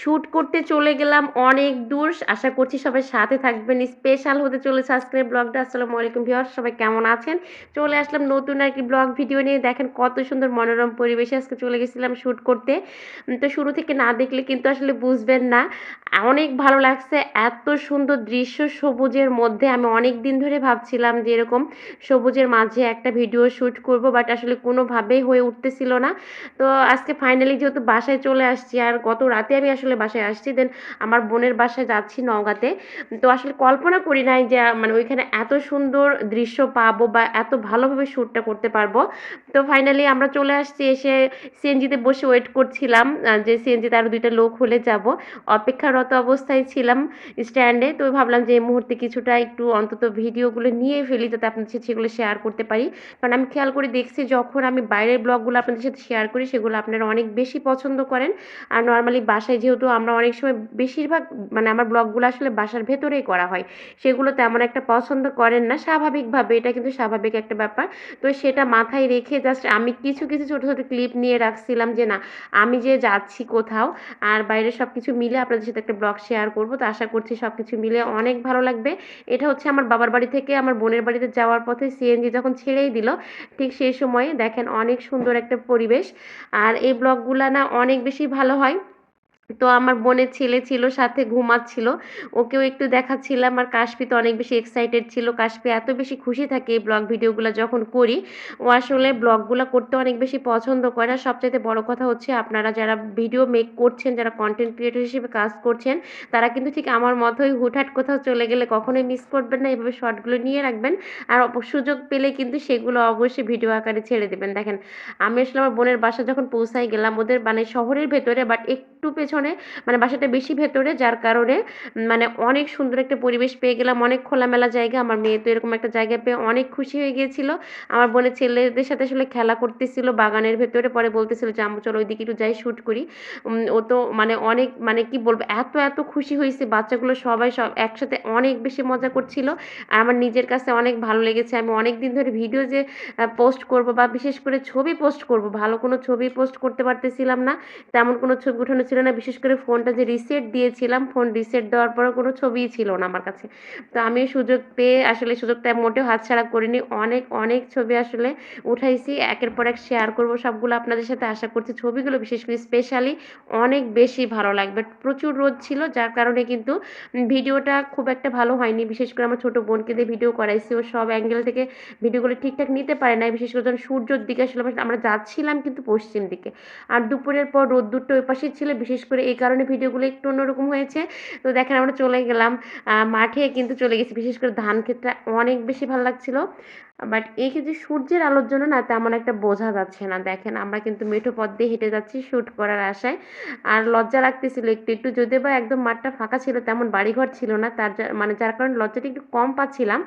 Shoot করতে চলে গেলাম অনেক দূর। আশা করছি সবাই সাথে থাকবেন। স্পেশাল হতে চলেছে আজকের ব্লগটা। আসসালামু আলাইকুম ভিউয়ার্স, সবাই কেমন আছেন? চলে আসলাম নতুন আর কি ব্লগ ভিডিও নিয়ে। দেখেন কত সুন্দর মনোরম পরিবেশে আজকে চলে গেছিলাম শ্যুট করতে। তো শুরু থেকে না দেখলে কিন্তু আসলে বুঝবেন না। অনেক ভালো লাগছে। এত সুন্দর দৃশ্য সবুজের মধ্যে। আমি অনেক দিন ধরে ভাবছিলাম যে এরকম সবুজের মাঝে একটা ভিডিও শ্যুট করব, বাট আসলে কোনোভাবেই হয়ে উঠতেছিল না। তো আজকে ফাইনালি যেহেতু বাসায় চলে আসছি, আর গত রাতে আমি আসলে বাসায় আসছি দেন আমার বোনের বাসায় যাচ্ছি নওগাঁতে। তো আসলে কল্পনা করি নাই যে মানে ওইখানে এত সুন্দর দৃশ্য পাবো বা এত ভালোভাবে শ্যুটটা করতে পারব। তো ফাইনালি আমরা চলে আসছি, এসে সিএনজিতে বসে ওয়েট করছিলাম যে সিএনজিতে আরও দুইটা লোক হলে যাব। অপেক্ষারত অবস্থায় ছিলাম স্ট্যান্ডে তো ভাবলাম যে এই মুহূর্তে কিছুটা একটু অন্তত ভিডিওগুলো নিয়ে ফেলি, যাতে আপনাদের সাথে সেগুলো শেয়ার করতে পারি। কারণ আমি খেয়াল করে দেখছি, যখন আমি বাইরের ব্লগগুলো আপনাদের সাথে শেয়ার করি, সেগুলো আপনারা অনেক বেশি পছন্দ করেন। আর নর্মালি বাসায় যেহেতু আমরা অনেক সময় বেশিরভাগ মানে আমার ব্লগগুলো আসলে বাসার ভেতরেই করা হয়। সেগুলো তেমন একটা পছন্দ করেন না, স্বাভাবিকভাবে। এটা কিন্তু স্বাভাবিক একটা ব্যাপার। তো সেটা মাথায় রেখে জাস্ট আমি কিছু কিছু ছোটো ছোটো ক্লিপ নিয়ে রাখছিলাম যে, না, আমি যে যাচ্ছি কোথাও আর বাইরে সব কিছু মিলে আপনাদের সাথে একটা ব্লগ শেয়ার করব। তো আশা করছি সব কিছু মিলে অনেক ভালো লাগবে। এটা হচ্ছে আমার বাবার বাড়ি থেকে আমার বোনের বাড়িতে যাওয়ার পথে সিএনজি যখন ছেড়েই দিল, ঠিক সেই সময়ে দেখেন অনেক সুন্দর একটা পরিবেশ। আর এই ব্লগগুলো না অনেক বেশি ভালো হয়। তো আমার বোনের ছেলে ছিল, সাথে ঘুমাচ্ছিল। ওকেও একটু দেখাচ্ছিলাম, আর কাশপি তো অনেক বেশি এক্সাইটেড ছিল। কাশপি এত বেশি খুশি থাকে এই ব্লগ ভিডিওগুলো যখন করি, ও আসলে ব্লগগুলো করতে অনেক বেশি পছন্দ করে। আর সবচাইতে বড় কথা হচ্ছে, আপনারা যারা ভিডিও মেক করছেন, যারা কন্টেন্ট ক্রিয়েটর হিসেবে কাজ করছেন, তারা কিন্তু ঠিক আমার মতোই হুটহাট কোথাও চলে গেলে কখনোই মিস করবেন না। এভাবে শর্টগুলো নিয়ে রাখবেন, আর সুযোগ পেলে কিন্তু সেগুলো অবশ্যই ভিডিও আকারে ছেড়ে দেবেন। দেখেন, আমি আসলে আমার বোনের বাসা যখন পৌঁছাই গেলাম, ওদের মানে শহরের ভেতরে বাট একটু পেছনে মানে বাসাটা বেশি ভেতরে, যার কারণে মানে অনেক সুন্দর একটা পরিবেশ পেয়ে গেলাম, অনেক খোলামেলা জায়গা। আমার মেয়ে তো এরকম একটা জায়গা পেয়ে অনেক খুশি হয়ে গিয়েছিল। আমার বোনের ছেলেদের সাথে আসলে খেলা করতেছিল বাগানের ভেতরে, পরে বলতেছিল যে, আম্মু, চলো ওইদিকে একটু যাই শ্যুট করি। ও তো মানে অনেক মানে কি বলব, এত এত খুশি হয়েছে। বাচ্চাগুলো সবাই সব একসাথে অনেক বেশি মজা করছিল। আর আমার নিজের কাছে অনেক ভালো লেগেছে। আমি অনেক দিন ধরে ভিডিও যে পোস্ট করব বা বিশেষ করে ছবি পোস্ট করব, ভালো কোনো ছবি পোস্ট করতে পারতেছিলাম না। তেমন কোনো ছবি উঠানো ছিল না, বিশেষ করে ফোনটা যে রিসেট দিয়েছিলাম, ফোন রিসেট দেওয়ার পরে কোনো ছবিই ছিল না আমার কাছে। তো আমি সুযোগ পেয়ে আসলে সুযোগটা মোটেও হাতছাড়া করিনি। অনেক অনেক ছবি আসলে উঠাইছি, একের পর এক শেয়ার করব সবগুলো আপনাদের সাথে আশা করছি ছবিগুলো বিশেষ করে স্পেশালি অনেক বেশি ভালো লাগবে। প্রচুর রোদ ছিল, যার কারণে কিন্তু ভিডিওটা খুব একটা ভালো হয়নি। বিশেষ করে আমার ছোটো বোনকে দিয়ে ভিডিও করাইছি, ও সব অ্যাঙ্গেল থেকে ভিডিওগুলো ঠিকঠাক নিতে পারে না বিশেষ করে যখন সূর্যর দিকে আসলে আমরা- যাচ্ছিলাম কিন্তু পশ্চিম দিকে। আর দুপুরের পর রোদ্দুরটা ওই পাশেই ছিল বিশেষ করে এই কারণে ভিডিওগুলো একটু অন্যরকম হয়েছে। তো দেখেন আমরা চলে গেলাম মাঠে কিন্তু চলে গেছি। বিশেষ করে ধান ক্ষেতটা অনেক বেশি ভালো লাগছিল। বাট এই ক্ষেত্রে সূর্যের আলোর জন্য না তেমন একটা বোঝা যাচ্ছে না। দেখেন আমরা কিন্তু মেঠো পথ দিয়ে হেঁটে যাচ্ছি শ্যুট করার আশায়। আর লজ্জা লাগতেছিল একটু একটু যদিও বা একদম মাঠটা ফাঁকা ছিল, তেমন বাড়িঘর ছিল না। তার মানে যার কারণে লজ্জাটা একটু কম পাচ্ছিলাম।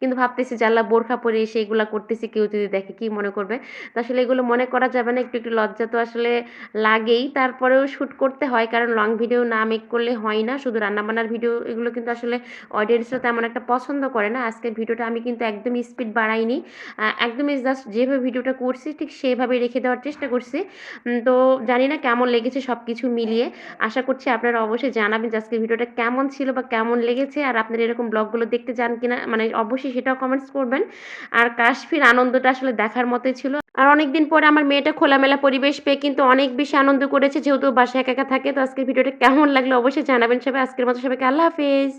কিন্তু ভাবতেছি যে আল্লাহ বোরখা পরে এসে এগুলো করতেছি, কেউ যদি দেখে কি মনে করবে? তো আসলে এগুলো মনে করা যাবে না, একটু একটু লজ্জা তো আসলে লাগেই। তারপরেও শ্যুট করতে হয়, কারণ লং ভিডিও না মেক করলে হয় না। শুধু রান্নাবান্নার ভিডিও এগুলো কিন্তু আসলে অডিয়েন্সরা তেমন একটা পছন্দ করে না। আজকের ভিডিওটা আমি কিন্তু একদম স্পিড বাড়াইনি। একদমই জাস্ট যেভাবে ভিডিওটা করছি, ঠিক সেভাবে রেখে দেওয়ার চেষ্টা করছি। তো জানি না কেমন লেগেছে সব কিছু মিলিয়ে। আশা করছি আপনারা অবশ্যই জানাবেন যে আজকের ভিডিওটা কেমন ছিল বা কেমন লেগেছে। আর আপনারা এরকম ব্লগগুলো দেখতে চান কিনা মানে অবশ্যই সেটাও কমেন্টস করবেন। আর কাশ্মীর আনন্দটা আসলে দেখার মতোই ছিল। আর অনেকদিন পরে আমার মেয়েটা খোলামেলা পরিবেশ পেয়ে কিন্তু অনেক বেশি আনন্দ করেছে, যেহেতু বাসায় একা একা থাকে। তো আজকের ভিডিওটা কেমন লাগল অবশ্যই জানাবেন সবাই। আজকের মতো সবাইকে আল্লাহ হাফেজ।